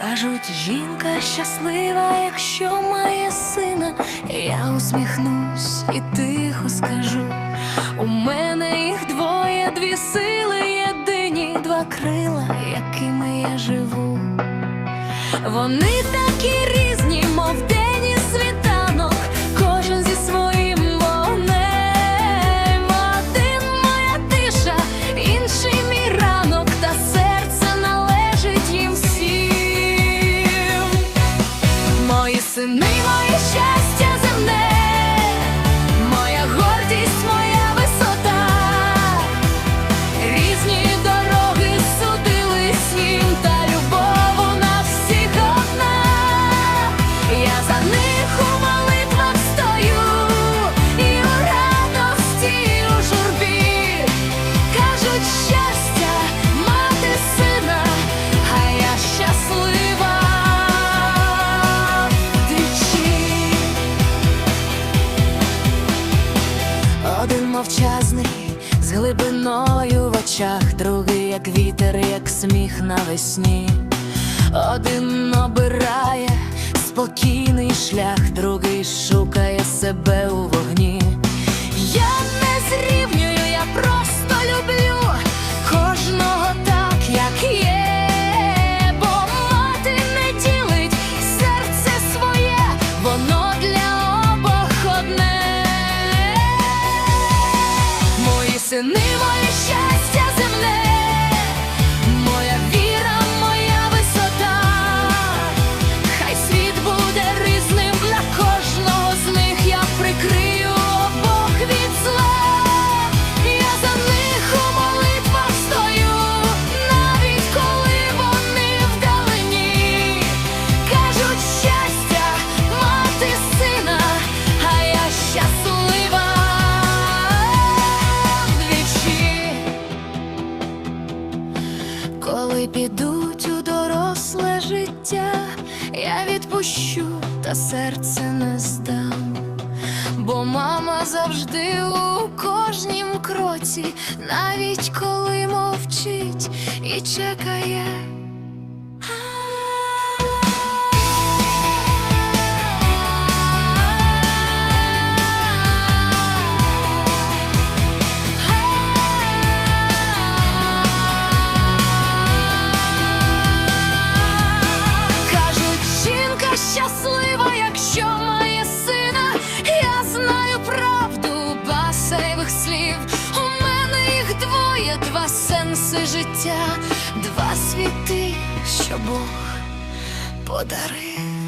Кажуть, жінка щаслива, якщо має сина. Я усміхнусь і тихо скажу. У мене їх двоє, дві сили єдині, два крила, якими я живу. Вони такі очах, другий як вітер, як сміх навесні. Один обирає спокійний шлях, другий Коли підуть у доросле життя, я відпущу та серце не здам. Бо мама завжди у кожнім кроці, навіть коли мовчить і чекає. Басейвих слів. У мене їх двоє, два сенси життя, два світи, що Бог подарив.